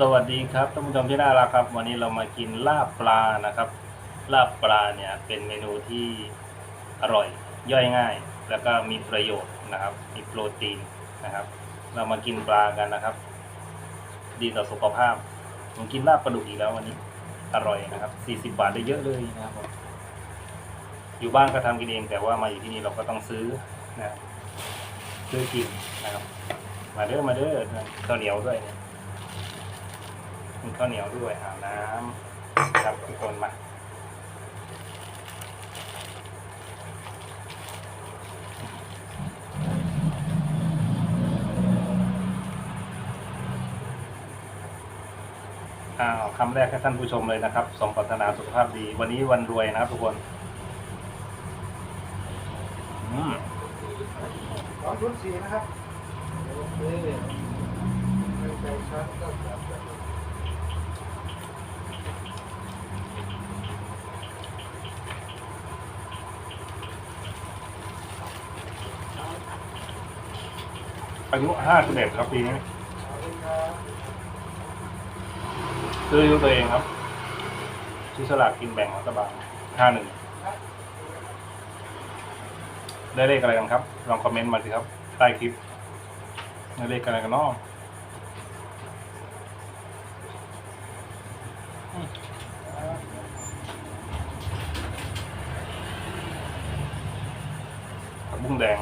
สวัสดีครับท่านผู้ชมที่น่ารักครับ วันนี้เรามากินลาบปลานะครับ ลาบปลาเนี่ยเป็นเมนูที่อร่อยย่อยง่าย แล้วก็มีประโยชน์นะครับ มีโปรตีนนะครับ เรามากินปลากันนะครับ ดีต่อสุขภาพผมกินลาบปลาดุกอีกแล้ววันนี้อร่อยนะครับ40บาทได้เยอะเลยนะครับอยู่บ้านก็ทำกินเอง แต่ว่ามาอยู่ที่นี่เราก็ต้องซื้อนะครับซื้อกินนะครับ มาเด้อมาเด้อข้าวเหนียวด้วยเนี่ย มีข้าวเหนียวด้วยอาน้ำครับทุกคนมาอ้าวคำแรกให้ท่านผู้ชมเลยนะครับสมปรารถนาสุขภาพดี วันนี้วันรวยนะครับทุกคนอืมสองชุดสี่นะครับโอเคไม่ใส่ชั้นก็ อายุห้าสิบเอ็ดครับปีนี้ซื้ออายุตัวเองครับซื้อสลากกินแบ่งรัฐบาลห้าหนึ่งได้เลขอะไรกันครับ ลองคอมเมนต์มาสิครับ ใต้คลิปได้เลขอะไรกันเนาะผักบุ้งแดง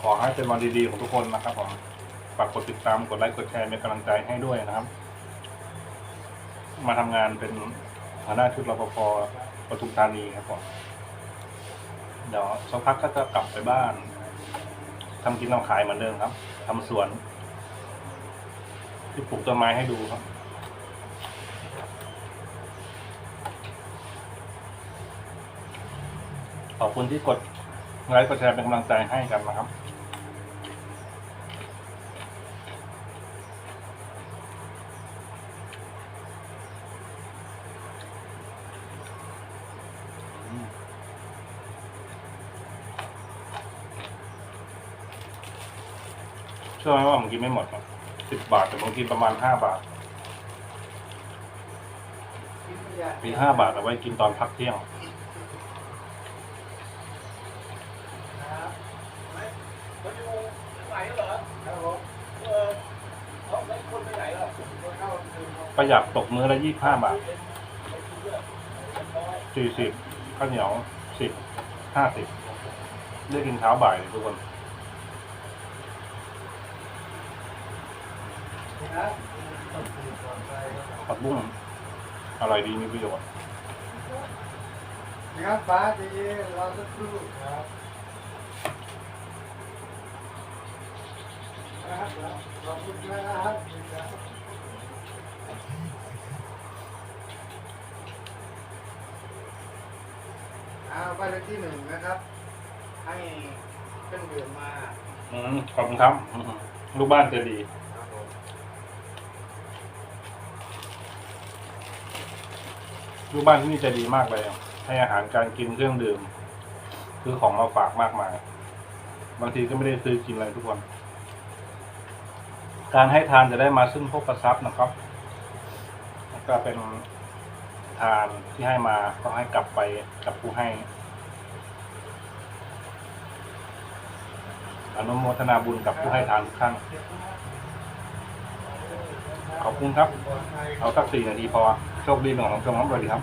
ขอให้เป็นวันดีๆของทุกคนนะครับผมฝากกดติดตามกดไลค์กดแชร์เป็นกำลังใจให้ด้วยนะครับ มาทำงานเป็นหัวหน้าชุดรปภปทุมธานีครับผมเดี๋ยวสักพักก็จะกลับไปบ้านทำกินทำขายเหมือนเดิมครับทำสวน ที่ปลูกต้นไม้ให้ดูครับขอบคุณที่กด ไลค์กดแชร์เป็นกำลังใจให้กันนะครับเชื่อไหมว่าผมกินไม่หมดสิบบาทแต่ผมกินประมาณห้าบาท มีห้าบาทเอาไว้กินตอนพักเที่ยง ครับไม่มาอยู่ไหน เหรอครับผมเออเขาไม่คนไปไหนหรอกคนเข้าคืนเขาประหยัดตกมื้อละยี่ห้าบาทไปกินเยอะเรียบร้อยสี่สิบข้าวเหนียวสิบห้าสิบได้กินเช้าบ่ายเลยทุกคนครับผักบุ้งอร่อยดีมีประโยชน์ นะครับฟ้าจะเย็นรอสักครู่ครับนะครับ ขอบคุณนะครับเอาไปเลขที่หนึ่งนะครับ ให้เครื่องดื่มมาอืมขอบคุณครับอืมลูกบ้านใจดี ครับผมลูกบ้านที่นี่ใจดีมากเลยให้อาหารการกินเครื่องดื่มซื้อของมาฝากมากมาย บางทีก็ไม่ได้ซื้อกินอะไรทุกคน การให้ทานจะได้มาซึ่งพบประทรัพย์นะครับแล้วก็เป็นทานที่ให้มาก็ให้กลับไปกับผู้ให้ อนุโมทนาบุญกับผู้ให้ทานทุกท่านขอบคุณครับ เอาสักสี่นาทีพอ โชคดีหน่อยของชมครับสวัสดีครับ